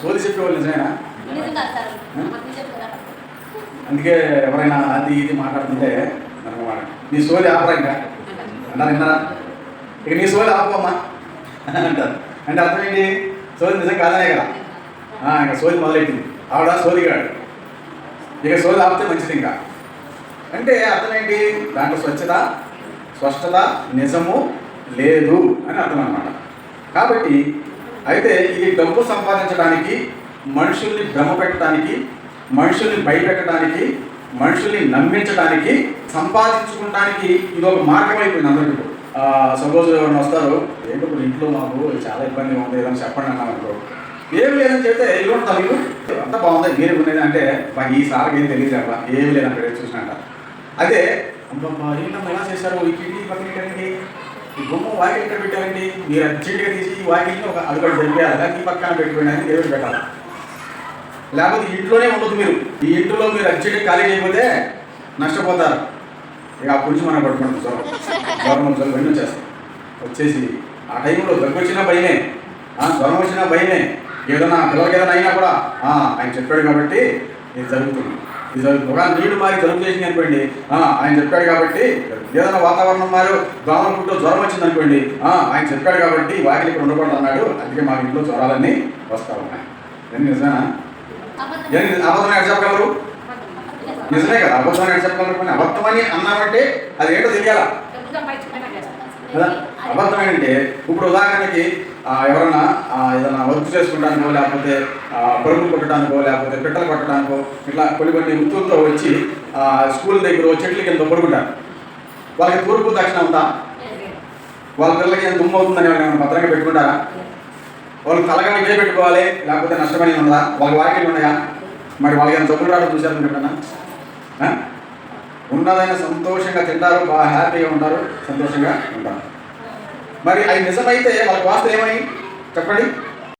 సోది చెప్పేవాళ్ళు నిజమేనా? అందుకే ఎవరైనా అది ఇది మాట్లాడుతుంటే మాట నీ సోది ఆపరా ఇంకా? అన్నారు విన్నారా? ఇక నీ సోది ఆపమ్మా అంటారు. అంటే అర్థం ఏంటి? సోది నిజం కాదనే కదా. ఇంకా సోది మొదలెట్టింది. ఆవిడ సోదిగాడు ఇక సోది ఆపితే మంచిది ఇంకా. అంటే అర్థం ఏంటి? దాంట్లో స్వచ్ఛత స్పష్టత నిజము లేదు అని అర్థం అన్నమాట కాబట్టి అయితే ఇది డబ్బు సంపాదించడానికి మనుషుల్ని భ్రమ పెట్టడానికి మనుషుల్ని భయపెట్టడానికి మనుషుల్ని నమ్మించడానికి సంపాదించుకోవడానికి ఇది ఒక మార్గం అయిపోయింది అందరికీ. సపోజ్ ఎవరైనా వస్తారు ఏంటో ఇంట్లో మాకు చాలా ఇబ్బందిగా ఉంది ఏదైనా చెప్పండి అన్నాం అనుకో ఏం లేదని చెప్తే ఇల్లు ఉంటా మీకు బాగుంది మీరు ఉండేది అంటే మాకు ఈ సార్కి ఏం తెలియదు అబ్బా ఏం లేదు అక్కడ చూసినట్ట. అయితే అమ్మమ్మ ఏంటమ్మా ఎలా చేశారు ఈ కిటికీ పక్కన ఈ బొమ్మ వాకిల్ ఎక్కడ పెట్టారండి? మీరు అర్జెంట్గా తీసి ఈ వాకిల్ని ఒక అడుగుడు జరిపేయాలి. ఈ పక్కన పెట్టుకోండి దేవుడు పెట్టాలి. లేకపోతే ఇంట్లోనే ఉండదు మీరు. ఈ ఇంట్లో మీరు అర్జెంట్గా ఖాళీ చేయకపోతే నష్టపోతారు. ఇక అప్పటి నుంచి మనం పట్టుకుంటాం జ్వరం జ్వరం జ్వరం వచ్చేస్తాం వచ్చేసి ఆ టైంలో దగ్గు వచ్చినా భయమే. ఆ, జ్వరం వచ్చినా భయమే. ఏదైనా పిల్లలకి ఏదైనా అయినా కూడా ఆయన చెప్పాడు కాబట్టి ఇది జరుగుతుంది. ఇది జరుగుతుంది ఒక నీళ్ళు మారి జలుబు చేసింది అనుకోండి ఆ, ఆయన చెప్పాడు కాబట్టి ఏదైనా వాతావరణం మారు దోమల పుట్టు జ్వరం వచ్చింది అనుకోండి ఆ, ఆయన చెప్పాడు కాబట్టి వాకిలి ఇక్కడ ఉండకూడదు అన్నాడు. అందుకే మా ఇంట్లో జ్వరాలన్నీ వస్తా ఉన్నాయి. నిజమేనా? అబద్ధం. ఎక్కడ చెప్పగలరు? నిజమే కదా అబద్ధం ఎక్కడ చెప్పగలరు? కానీ అబద్ధం అని అన్నామంటే అది ఏంటో తెలియాలా? డబ్బు ఇప్పుడు ఉదాహరణకి ఎవరైనా ఎవరన్నా ఏదైనా వర్క్ చేసుకుంటానికో లేకపోతే పరుగులు కొట్టడానికో లేకపోతే పిట్టలు కొట్టడానికో ఇట్లా కొన్ని కొన్ని వృత్తులతో వచ్చి స్కూల్ దగ్గర చెట్ల కింద పడుకుంటారు. వాళ్ళకి తూర్పు దక్షిణ ఉందా? వాళ్ళ పిల్లలకి ఎంత దుమ్ము అవుతుందని వాళ్ళు ఏమైనా భద్రంగా పెట్టుకుంటారా? వాళ్ళు తలగా ఇదే పెట్టుకోవాలి లేకపోతే నష్టమైన ఉందా? వాళ్ళ వాకిలు ఉన్నాయా? మరి వాళ్ళకి ఏమైనా జబ్బులు రావడం చూశారు మీరు ఎప్పుడన్నా? ఉన్నదైనా సంతోషంగా తింటారు బాగా హ్యాపీగా ఉంటారు సంతోషంగా ఉంటారు. మరి అవి నిజమైతే వాళ్ళకి వాస్తు ఏమై చెప్పండి?